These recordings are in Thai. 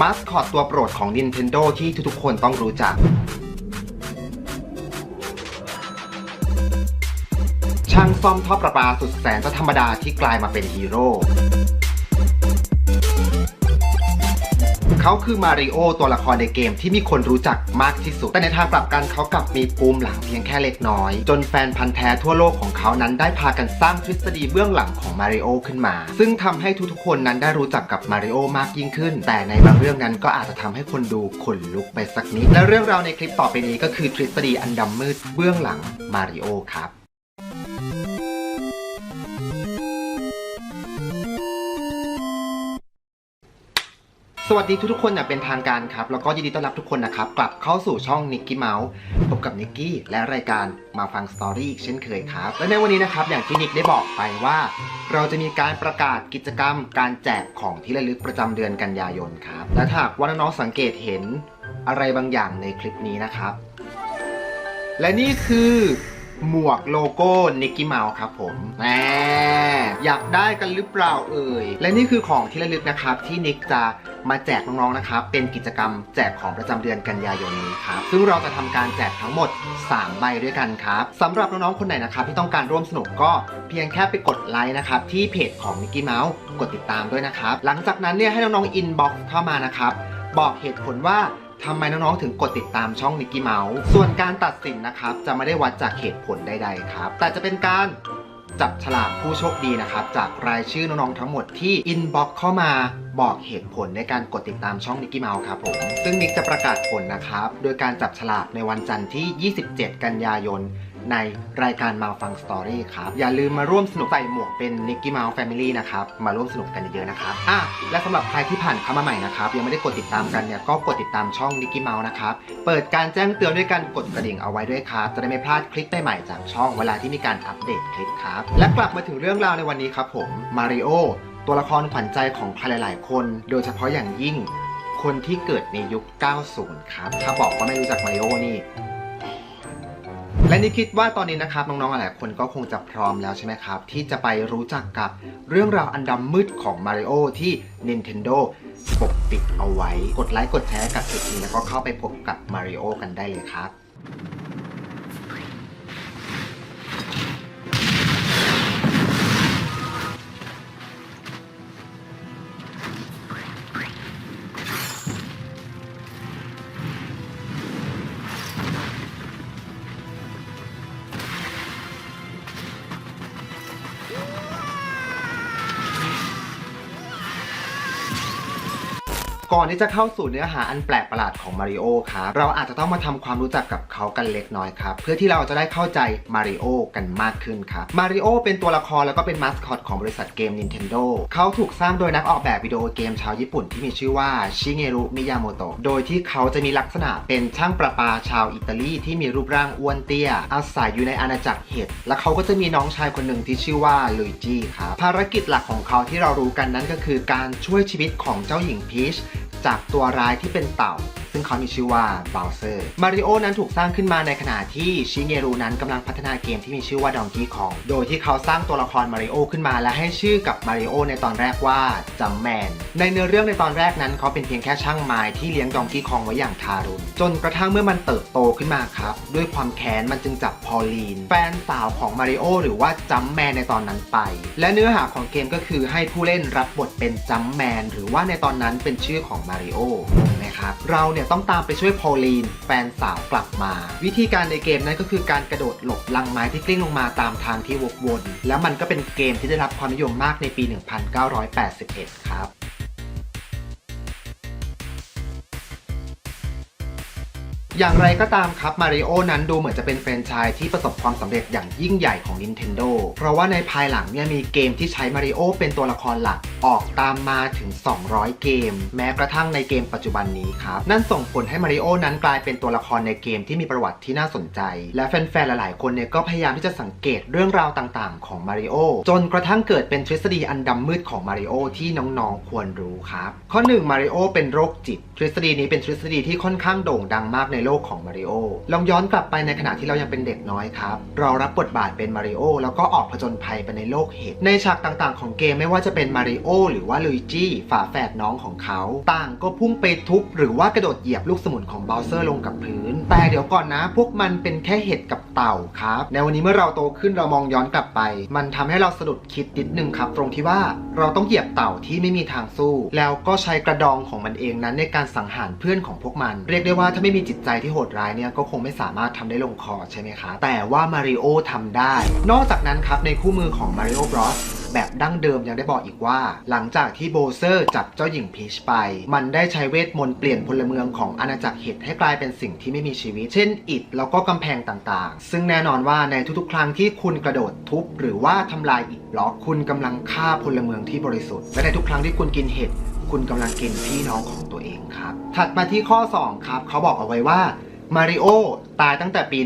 มาสคอตตัวโปรดของ Nintendo ที่ทุกๆคนต้องรู้จักช่างซ่อมท่อประปาสุดแสนจะธรรมดาที่กลายมาเป็นฮีโร่ เขาคือมาริโอตัวละครในเกมที่มีคนรู้จักมากที่สุด แต่ในทางกลับกันเขากลับมีปูมหลังเพียงแค่เล็กน้อย จนแฟนพันธ์แท้ทั่วโลกของเขานั้นได้พากันสร้างทฤษฎีเบื้องหลังของมาริโอขึ้นมา ซึ่งทำให้ทุกๆคนนั้นได้รู้จักกับมาริโอมากยิ่งขึ้น แต่ในบางเรื่องนั้นก็อาจจะทำให้คนดูขนลุกไปสักนิด และเรื่องราวในคลิปต่อไปนี้ก็คือทฤษฎีอันดำมืดเบื้องหลังมาริโอครับ สวัสดีทุกๆคนอย่าเป็นทางการครับ แล้วก็ยินดีต้อนรับทุกคนนะครับ กลับเข้าสู่ช่องนิกกี้เมาส์พบกับนิกกี้และรายการมาฟังสตอรี่อีกเช่นเคยครับ และในวันนี้นะครับ อย่างที่นิกได้บอกไปว่า เราจะมีการประกาศกิจกรรม การแจกของที่ระลึกประจำเดือนกันยายนครับ และถ้าหากว่าน้องๆสังเกตเห็นอะไรบางอย่างในคลิปนี้นะครับ และนี่คือ หมวกโลโก้นิกกี้เมาส์ครับผมแหมอยากได้กันหรือเปล่าเอ่ย และนี่คือของที่ระลึกนะครับ ที่นิกจะมาแจกน้องๆนะครับ เป็นกิจกรรมแจกของประจำเดือนกันยายนนี้ครับ ซึ่งเราจะทำการแจกทั้งหมด 3 ใบด้วยกันครับสำหรับน้องๆคนไหนนะครับ ที่ต้องการร่วมสนุกก็เพียงแค่ไปกดไลค์นะครับที่เพจของนิกกี้เมาส์กดติดตามด้วยนะครับ หลังจากนั้นเนี่ยให้น้องๆอินบ็อกซ์เข้ามานะครับ บอกเหตุผลว่า ทำไมน้องๆ ถึงกดติดตามช่องนิกกี้เมาส์ส่วนการตัดสินนะครับ จะไม่ได้วัดจากเหตุผลใดๆครับ แต่จะเป็นการจับฉลากผู้โชคดีนะครับ จากรายชื่อน้องๆ ทั้งหมดที่อินบ็อกเข้ามาบอกเหตุผลในการกดติดตามช่องนิกกี้เมาส์ครับผม ซึ่งนิกจะประกาศผลนะครับ โดยการจับฉลากในวันจันทร์ที่ 27 กันยายน ในรายการมาฟังสตอรี่ครับ อย่าลืมมาร่วมสนุกใส่หมวกเป็นนิกกี้เมาส์แฟมิลี่นะครับ มาร่วมสนุกกันเยอะๆนะครับอะและสำหรับใครที่ผ่านเข้ามาใหม่นะครับ ยังไม่ได้กดติดตามกันเนี่ยก็กดติดตามช่องนิกกี้เมาส์นะครับ เปิดการแจ้งเตือนด้วยการกดกระดิ่งเอาไว้ด้วยครับ จะได้ไม่พลาดคลิปใหม่ๆจากช่องเวลาที่มีการอัปเดตคลิปครับและกลับมาถึงเรื่องราวในวันนี้ครับผมมาริโอตัวละครขวัญใจของใครหลาย ๆ คน โดยเฉพาะอย่างยิ่งคนที่เกิดในยุค 90 ครับ ถ้าบอกว่าไม่รู้จักมาริโอนี่ และนี่คิดว่าตอนนี้นะครับน้องๆ หลายคนก็คงจะพร้อมแล้วใช่ไหมครับ ที่จะไปรู้จักกับเรื่องราวอันดำมืดของมาริโอที่ Nintendo ปกปิดเอาไว้ กดไลค์กดแชร์กับคลิปนี้แล้วก็เข้าไปพบกับมาริโอกันได้เลยครับ ก่อนที่จะเข้าสู่เนื้อหาอันแปลกประหลาดของมาริโอครับเราอาจจะต้องมาทำความรู้จักกับเขากันเล็กน้อยครับ เพื่อที่เราจะได้เข้าใจมาริโอกันมากขึ้นครับมาริโอเป็นตัวละครแล้วก็เป็นมาสคอตของบริษัทเกม Nintendo เขาถูกสร้างโดยนักออกแบบวิดีโอเกมชาวญี่ปุ่นที่มีชื่อว่าชิเงรุมิยาโมโตะโดยที่เขาจะมีลักษณะเป็นช่างประปาชาวอิตาลีที่มีรูปร่างอ้วนเตี้ย อาศัยอยู่ในอาณาจักรเห็ดและเขาก็จะมีน้องชายคนหนึ่งที่ชื่อว่าลุยจี้ครับภารกิจหลักของเขาที่เรารู้กันนั้นก็คือการช่วยชีวิตของเจ้าหญิงพีช จากตัวร้ายที่เป็นเต่า ซึ่งเขามีชื่อว่าบ o วเซอร์มาริโอนั้นถูกสร้างขึ้นมาในขณะที่ชิเงรุนั้นกำลังพัฒนาเกมที่มีชื่อว่าดองกี้คองโดยที่เขาสร้างตัวละครมาริโอขึ้นมาและให้ชื่อกับมาริโอในตอนแรกว่าจัมแมนในเนื้อเรื่องในตอนแรกนั้นเขาเป็นเพียงแค่ช่างไม้ที่เลี้ยงดองกี้คองไว้อย่างทารุณจนกระทั่งเมื่อมันเติบโตขึ้นมาครับ ด้วยความแค้นมันจึงจับพอลลีน แฟนสาวของมาริโอหรือว่าจัมแมนในตอนนั้นไป และเนื้อหาของเกมก็คือให้ผู้เล่นรับบทเป็นจัมแมนหรือว่าในตอนนั้นเป็นชื่อของมาริโอนะครับ เราเนี่ยต้องตามไปช่วยพอลลีน แฟนสาวกลับมา วิธีการในเกมนั้นก็คือการกระโดดหลบลังไม้ที่กลิ้งลงมาตามทางที่วกวน แล้วมันก็เป็นเกมที่ได้รับความนิยมมากในปี 1981 ครับ อย่างไรก็ตามครับมาริโอนั้นดูเหมือนจะเป็นแฟรนไชส์ที่ประสบความสำเร็จอย่างยิ่งใหญ่ของ Nintendo เพราะว่าในภายหลังเนี่ยมีเกมที่ใช้มาริโอเป็นตัวละครหลัก ออกตามมาถึง 200 เกม แม้กระทั่งในเกมปัจจุบันนี้ครับ นั่นส่งผลให้มาริโอนั้นกลายเป็นตัวละครในเกมที่มีประวัติที่น่าสนใจ และแฟนๆ หลายๆ คนเนี่ยก็พยายามที่จะสังเกตเรื่องราวต่างๆ ของมาริโอจนกระทั่งเกิดเป็นทฤษฎีอันดำมืดของมาริโอที่น้องๆ ควรรู้ครับ ข้อ1มาริโอเป็นโรคจิต ทฤษฎีนี้เป็นทฤษฎีที่ค่อนข้างโด่งดังมากในโลโลกของมาริโอลองย้อนกลับไปในขณะที่เรายังเป็นเด็กน้อยครับ เรารับบทบาทเป็นมาริโอแล้วก็ออกผจญภัยไปในโลกเห็ดในฉากต่างๆ ของเกมไม่ว่าจะเป็นมาริโอหรือว่าลุยจี้ฝาแฝดน้องของเขาต่างก็พุ่งไปทุบหรือว่ากระโดดเหยียบลูกสมุนของเบลเซอร์ลงกับพื้น แต่เดี๋ยวก่อนนะ พวกมันเป็นแค่เห็ดกับ เต่าครับ ในวันนี้เมื่อเราโตขึ้นเรามองย้อนกลับไป มันทำให้เราสะดุดคิดนิดนึงครับ ตรงที่ว่าเราต้องเหยียบเต่าที่ไม่มีทางสู้ แล้วก็ใช้กระดองของมันเองนั้นในการสังหารเพื่อนของพวกมัน เรียกได้ว่าถ้าไม่มีจิตใจที่โหดร้ายเนี่ยก็คงไม่สามารถทำได้ลงคอใช่ไหมครับแต่ว่ามาริโอทำได้ นอกจากนั้นครับในคู่มือของ Mario Bros แบบดั้งเดิมยังได้บอกอีกว่า หลังจากที่โบเซอร์จับเจ้าหญิงพีชไป มันได้ใช้เวทมนต์เปลี่ยนพลเมืองของอาณาจักรเห็ดให้กลายเป็นสิ่งที่ไม่มีชีวิต เช่นอิฐแล้วก็กำแพงต่างๆ ซึ่งแน่นอนว่าในทุกๆ ครั้งที่คุณกระโดดทุบหรือว่าทำลายอิฐบล็อกคุณกำลังฆ่าพลเมืองที่บริสุทธิ์และในทุกครั้งที่คุณกินเห็ดคุณกำลังกินพี่น้องของตัวเองครับ ถัดมาที่ข้อ 2 ครับ เขาบอกเอาไว้ว่า มาริโอตายตั้งแต่ปี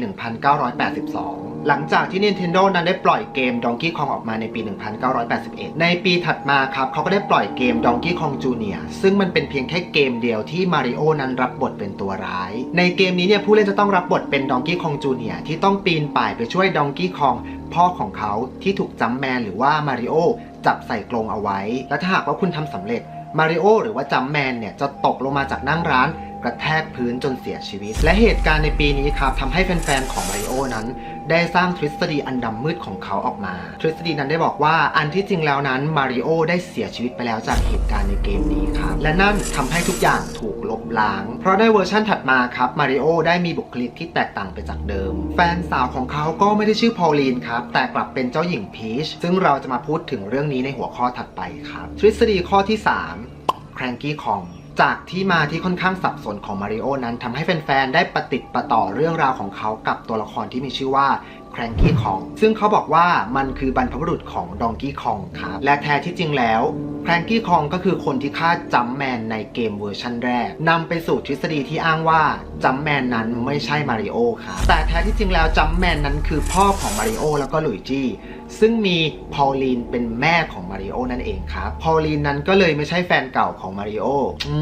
1982 หลังจากที่ Nintendo นั้นได้ปล่อยเกม Donkey Kong ออกมาในปี 1981 ในปีถัดมาครับเขาก็ได้ปล่อยเกม Donkey Kong Jr. ซึ่งมันเป็นเพียงแค่เกมเดียวที่มาริโอนั้นรับบทเป็นตัวร้าย ในเกมนี้เนี่ยผู้เล่นจะต้องรับบทเป็น Donkey Kong Jr. ที่ต้องปีนป่ายไปช่วย Donkey Kong พ่อของเขาที่ถูกจัมแมนหรือว่ามาริโอจับใส่กรงเอาไว้ และถ้าหากว่าคุณทำสำเร็จมาริโอหรือว่าจัมแมนเนี่ยจะตกลงมาจากนั่งร้าน กระแทกพื้นจนเสียชีวิต และเหตุการณ์ในปีนี้ครับทำให้แฟนๆของมาริโอนั้น ได้สร้างทฤษฎีอันดำมืดของเขาออกมา ทฤษฎีนั้นได้บอกว่าอันที่จริงแล้วนั้นมาริโอได้เสียชีวิตไปแล้วจากเหตุการณ์ในเกมนี้ครับ และนั่นทำให้ทุกอย่างถูกลบล้าง เพราะในเวอร์ชั่นถัดมาครับมาริโอได้มีบุคลิกที่แตกต่างไปจากเดิม แฟนสาวของเขาก็ไม่ได้ชื่อพอลลีนครับแต่กลับเป็นเจ้าหญิงพีชซึ่งเราจะมาพูดถึงเรื่องนี้ในหัวข้อถัดไปครับ ทฤษฎีข้อที่3 Cranky Kong จากที่มาที่ค่อนข้างสับสนของมาริโอนั้นทำให้แฟนๆ ได้ประติดประต่อเรื่องราวของเขากับตัวละครที่มีชื่อว่า Cranky Kong ซึ่งเขาบอกว่ามันคือบรรพบุรุษของ Donkey Kong ครับ และแท้ที่จริงแล้ว Cranky Kong ก็คือคนที่ฆ่าจัมแมนในเกมเวอร์ชันแรกนำไปสู่ทฤษฎีที่อ้างว่าจัมแมนนั้นไม่ใช่มาริโอครับแต่แท้ที่จริงแล้วจัมแมนนั้นคือพ่อของมาริโอแล้วก็ลุยจี้ซึ่งมีพอลลีนเป็นแม่ของมาริโอนั่นเองครับ พอลลีนนั้นก็เลยไม่ใช่แฟนเก่าของมาริโออื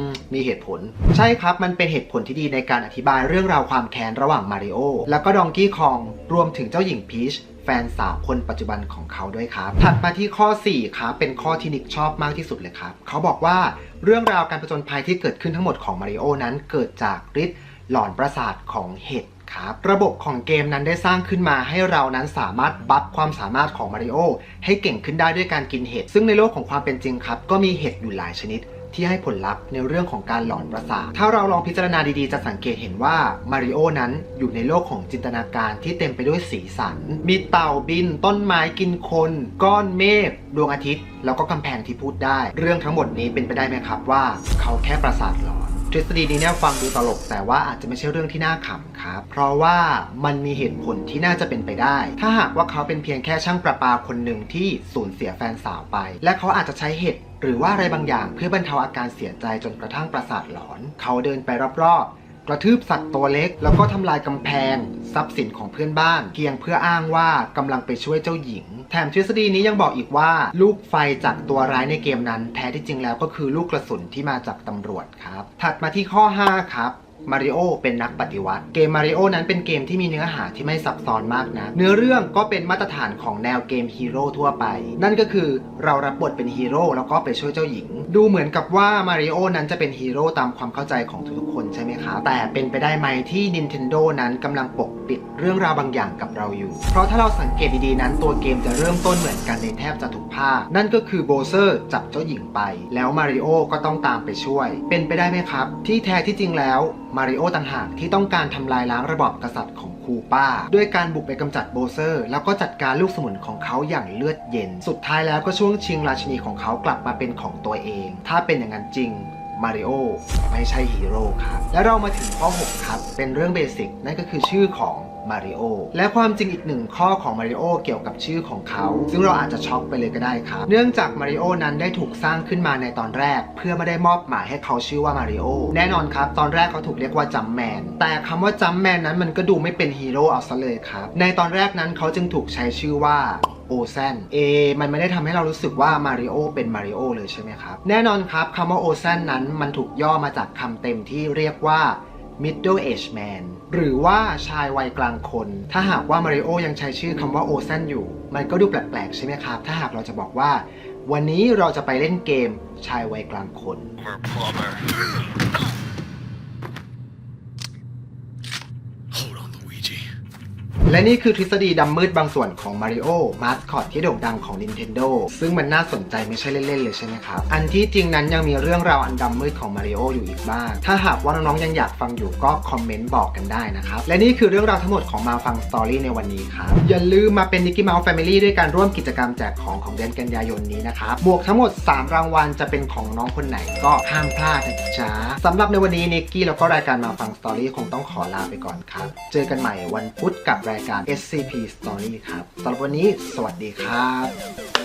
ม มีเหตุผล ใช่ครับ มันเป็นเหตุผลที่ดีในการอธิบายเรื่องราวความแค้นระหว่างมาริโอแล้วก็ดองกี้คองรวมถึงเจ้าหญิงพีชแฟนสาวคนปัจจุบันของเขาด้วยครับ ถัดมาที่ข้อ 4ครับเป็นข้อที่นิกชอบมากที่สุดเลยครับ เขาบอกว่าเรื่องราวการผจญภัยที่เกิดขึ้นทั้งหมดของมาริโอนั้นเกิดจากฤทธิ์หลอนประสาทของเห็ดครับระบบของเกมนั้นได้สร้างขึ้นมาให้เรานั้นสามารถบัฟความสามารถของมาริโอให้เก่งขึ้นได้ด้วยการกินเห็ด ซึ่งในโลกของความเป็นจริงครับ ก็มีเห็ดอยู่หลายชนิด ที่ให้ผลลัพธ์ในเรื่องของการหลอนประสาท ถ้าเราลองพิจารณาดีๆ จะสังเกตเห็นว่ามาริโอนั้นอยู่ในโลกของจินตนาการที่เต็มไปด้วยสีสัน มีเต่าบิน ต้นไม้กินคน ก้อนเมฆ ดวงอาทิตย์ แล้วก็กำแพงที่พูดได้ เรื่องทั้งหมดนี้เป็นไปได้ไหมครับว่า เขาแค่ประสาทหลอนทฤษฎีนี้เนี่ยฟังดูตลกแต่ว่าอาจจะไม่ใช่เรื่องที่น่าขำครับ เพราะว่ามันมีเหตุผลที่น่าจะเป็นไปได้ ถ้าหากว่าเขาเป็นเพียงแค่ช่างประปาคนหนึ่งที่สูญเสียแฟนสาวไป และเขาอาจจะใช้เหตุ หรือว่าอะไรบางอย่างเพื่อบรรเทาอาการเสียใจจนกระทั่งประสาทหลอน เขาเดินไปรอบๆ กระทืบสัตว์ตัวเล็ก แล้วก็ทำลายกำแพง ทรัพย์สินของเพื่อนบ้าน เพียงเพื่ออ้างว่ากำลังไปช่วยเจ้าหญิง แถมทฤษฎีนี้ยังบอกอีกว่า ลูกไฟจากตัวร้ายในเกมนั้น แท้ที่จริงแล้วก็คือลูกกระสุนที่มาจากตำรวจครับ ถัดมาที่ข้อ 5 ครับ มาริโอเป็นนักปฏิวัติ เกมมาริโอนั้นเป็นเกมที่มีเนื้อหาที่ไม่ซับซ้อนมากนะ เนื้อเรื่องก็เป็นมาตรฐานของแนวเกมฮีโร่ทั่วไป นั่นก็คือเรารับบทเป็นฮีโร่แล้วก็ไปช่วยเจ้าหญิง ดูเหมือนกับว่ามาริโอนั้นจะเป็นฮีโร่ตามความเข้าใจของทุกๆคนใช่ไหมครับแต่เป็นไปได้ไหมที่ Nintendo นั้นกำลังปก ปิดเรื่องราวบางอย่างกับเราอยู่ เพราะถ้าเราสังเกตดีๆนั้นตัวเกมจะเริ่มต้นเหมือนกันในแทบจะทุกภาค นั่นก็คือโบเซอร์จับเจ้าหญิงไป แล้วมาริโอก็ต้องตามไปช่วย เป็นไปได้ไหมครับ ที่แท้ที่จริงแล้วมาริโอต่างหากที่ต้องการทำลายล้างระบอบกษัตริย์ของคูป้า ด้วยการบุกไปกำจัดโบเซอร์ แล้วก็จัดการลูกสมุนของเขาอย่างเลือดเย็น สุดท้ายแล้วก็ช่วงชิงราชินีของเขากลับมาเป็นของตัวเอง ถ้าเป็นอย่างนั้นจริง มาริโอไม่ใช่ฮีโร่ครับ แล้วเรามาถึงข้อ 6 ครับ เป็นเรื่องเบสิกนั่นก็คือชื่อของมาริโอและความจริงอีกหนึ่งข้อของมาริโอเกี่ยวกับชื่อของเขา ซึ่งเราอาจจะช็อกไปเลยก็ได้ครับ เนื่องจากมาริโอนั้นได้ถูกสร้างขึ้นมาในตอนแรก เพื่อไม่ได้มอบหมายให้เขาชื่อว่ามาริโอแน่นอนครับ ตอนแรกเขาถูกเรียกว่าจัมแมนแต่คำว่าจัมแมนนั้นมันก็ดูไม่เป็นฮีโร่เอาซะเลยครับในตอนแรกนั้นเขาจึงถูกใช้ชื่อว่า โอแซนเอมันไม่ได้ทำให้เรารู้สึกว่ามาริโอเป็นมาริโอเลยใช่ไหมครับ แน่นอนครับคำว่าโอแซนนั้นมันถูกย่อมาจากคำเต็มที่เรียกว่า middle age man หรือว่าชายวัยกลางคน ถ้าหากว่ามาริโอยังใช้ชื่อคำว่าโอซันอยู่ มันก็ดูแปลกๆ ใช่ไหมครับ ถ้าหากเราจะบอกว่า วันนี้เราจะไปเล่นเกมชายวัยกลางคน plumber. และนี่คือทฤษฎีดำมืดบางส่วนของ Mario มาสคอตที่โด่งดังของ Nintendo ซึ่งมันน่าสนใจไม่ใช่เล่นๆเลยใช่ไหมครับ อันที่จริงนั้นยังมีเรื่องราวอันดำมืดของ Mario อยู่อีกบ้าง ถ้าหากว่าน้องๆยังอยากฟังอยู่ก็คอมเมนต์บอกกันได้นะครับ และนี่คือเรื่องราวทั้งหมดของมาฟังสตอรี่ในวันนี้ครับ อย่าลืมมาเป็น Nicky Mouse Family ด้วยการร่วมกิจกรรมแจกของของเดือนกันยายนนี้นะครับบวกทั้งหมด 3 รางวัลจะเป็นของน้องคนไหนก็ห้ามพลาดนะจ๊ะสำหรับในวันนี้นิกกี้แล้วก็รายการมาฟังสตอรี่คงต้องขอลาไปก่อนครับเจอกันใหม่วันพุธกับรายการ SCP Story ครับสำหรับวันนี้สวัสดีครับ